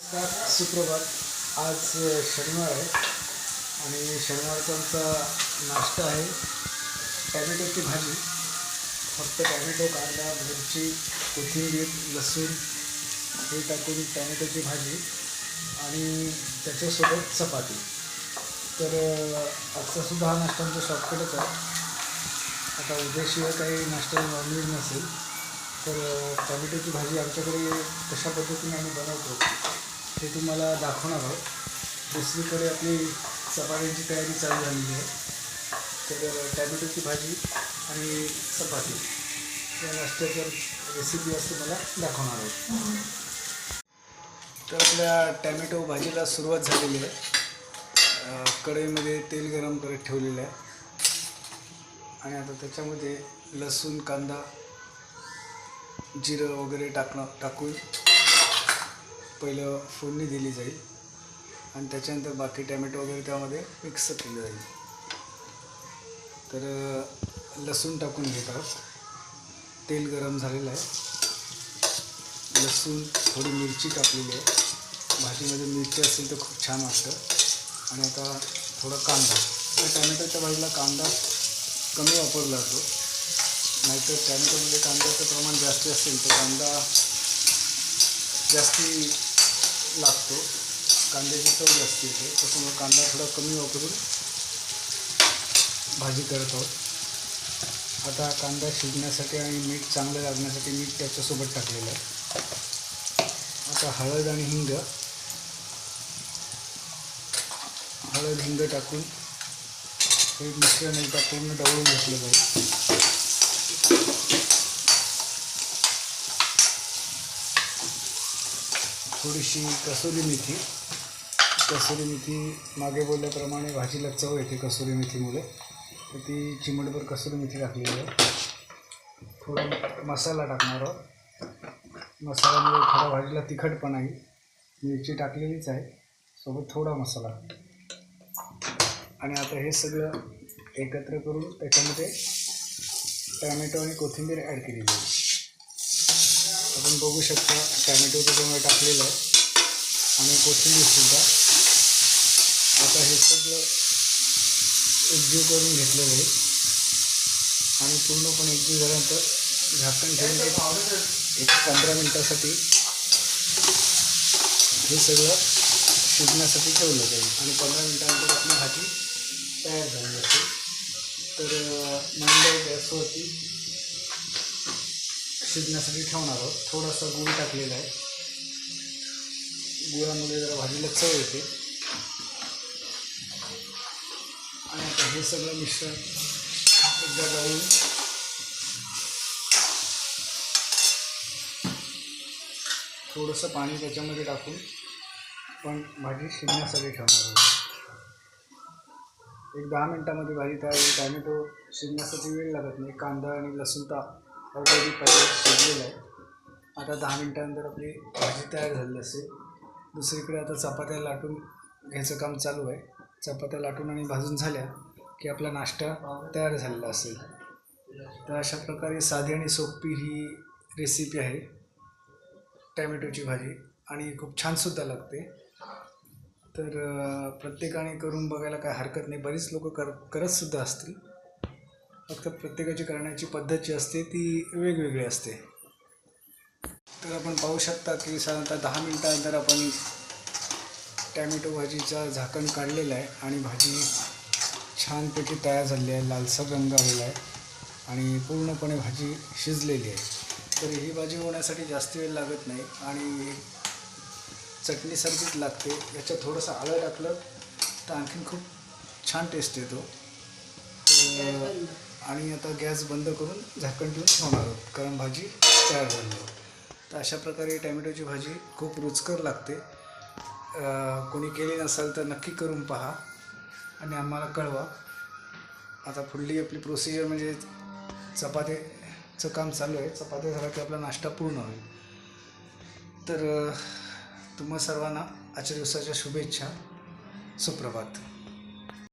नमस्कार सुप्रभात. आज शनिवार आहे आणि शनिवारचा आमचा नाश्ता आहे टॅमॅटोची भाजी. फक्त टॅमॅटो कांदा मिरची कोथिंबीर लसूण हे टाकून टॅमॅटोची भाजी आणि त्याच्यासोबत चपाती. तर आजचा सुद्धा हा नाश्ता आमचा शॉर्टकटच आहे. आता उद्याशिवाय काही नाश्ता नॉनव्हेज नसेल. तर टॅमॅटोची भाजी आमच्याकडे कशा पद्धतीने आम्ही बनवतो ते तुम्हाला दाखवणार आहोत. दुसरीकडे आपली चपात्यांची तयारी चालू झालेली आहे. तर टॅमॅटोची भाजी आणि चपाती या नाश्त्याच्या रेसिपी आज तुम्हाला दाखवणार आहोत. तर आपल्या टॅमॅटो भाजीला सुरुवात झालेली आहे. कढईमध्ये तेल गरम करत ठेवलेलं आहे. आणि आता त्याच्यामध्ये लसूण कांदा जिरं वगैरे टाकणं टाकून पहिलं फोडणी दिली जाईल आणि त्याच्यानंतर बाकी टॅमॅटो वगैरे त्यामध्ये मिक्स केलं जाईल. तर लसूण टाकून घेत आहोत. तेल गरम झालेलं आहे. लसूण थोडी मिरची टाकलेली आहे. भाजीमध्ये मिरची असेल तर खूप छान वाटतं. आणि आता थोडा कांदा. टॅमॅटोच्या भाजीला कांदा कमी वापरला जातो. नाहीतर टॅमॅटोमध्ये कांद्याचं प्रमाण जास्त असेल तर कांदा जास्ती लागतो. कांद्याची चव जास्त येते. त्याच्यामुळे कांदा थोडा कमी वापरून भाजी करत आहोत. आता कांदा शिजण्यासाठी आणि मीठ चांगलं लागण्यासाठी मीठ त्याच्यासोबत टाकलेलं आहे. आता हळद आणि हिंग. हळद हिंग टाकून हे मिश्रण एकदा पूर्ण डवळून घेतलं पाहिजे थोडीशी कसुरी मेथी. कसुरी मेथी मागे बोलल्याप्रमाणे भाजीला चव येते कसुरी मेथीमुळे. तर ती चिमटभर कसुरी मेथी टाकलेली आहे. थोडा मसाला टाकणार आहोत. मसाल्यामुळे थोडा भाजीला तिखटपणा येईल मिरची टाकलेलीच आहे. सोबत थोडा मसाला. आणि आता हे सगळं एकत्र करून त्याच्यामध्ये टॅमॅटो आणि कोथिंबीर ॲड केली जाईल आपण बघू शकता टॅमॅटो त्याच्यामुळे टाकलेलं आहे. आणि कोथिंबीरसुद्धा आता हे सगळं एकजीव करून घेतलं जाईल आणि पूर्णपणे एकजीव झाल्यानंतर झाकण ठेवून एक एक पंधरा मिनटासाठी हे सगळं शिजण्यासाठी ठेवलं जाईल. आणि पंधरा मिनटानंतर आपली भाजी तयार झाली असेल. तर मंडळ गॅसवरती शिजण्यासाठी ठेवणार आहोत. थोडासा गुळ टाकलेला आहे. गुळामुळे जरा भाजीला चव येते. आणि आता हे सगळं मिश्रण एकदा जाऊन थोडंसं पाणी त्याच्यामध्ये टाकून पण भाजी शिजण्यासाठी ठेवणार आहोत. एक दहा मिनटामध्ये भाजी तयार होईल. टॅमॅटो शिजण्यासाठी वेळ लागत नाही. कांदा आणि लसूण तर ऑलरेडी पहिले शिजलेलं आहे. आता दहा मिनटानंतर आपली भाजी तयार झालेली असेल. दुसरीकडे आता चपात्या लाटून घ्यायचं काम चालू आहे. चपात्या लाटून आणि भाजून झाल्या की आपला नाश्ता तयार झालेला असेल. तर अशा प्रकारे साधी आणि सोपी ही रेसिपी आहे. टॅमॅटोची भाजी आणि खूप छानसुद्धा लागते. तर प्रत्येकाने करून बघायला काय हरकत नाही. बरीच लोक कर करतसुद्धा असतील. फक्त प्रत्येकाची करण्याची पद्धत जी असते ती वेगवेगळी असते. तर आपण पाहू शकता की साधारणतः दहा मिनटानंतर आपण टॅमॅटो भाजीचा झाकण काढलेलं आहे आणि भाजी छानपैकी तयार झालेली आहे लालसर रंग आलेला आहे आणि पूर्णपणे भाजी शिजलेली आहे. तर ही भाजी होण्यासाठी जास्त वेळ लागत नाही आणि चटणीसारखीच लागते. याच्यात थोडंसं आलं टाकलं तर आणखीन खूप छान टेस्ट येतो. तर आणि आता गॅस बंद करून झाकण ठेवून ठेवणार आहोत. कारण भाजी तयार झाली आहे. तर अशा प्रकारे टॅमॅटोची भाजी खूप रुचकर लागते. कोणी केली नसाल तर नक्की करून पहा आणि आम्हाला कळवा. आता पुढली आपली प्रोसिजर म्हणजे चपात्याचं काम चालू आहे. चपात्या झाला की आपला नाश्ता पूर्ण होईल. तर तुम्हा सर्वांना आजच्या दिवसाच्या शुभेच्छा. सुप्रभात.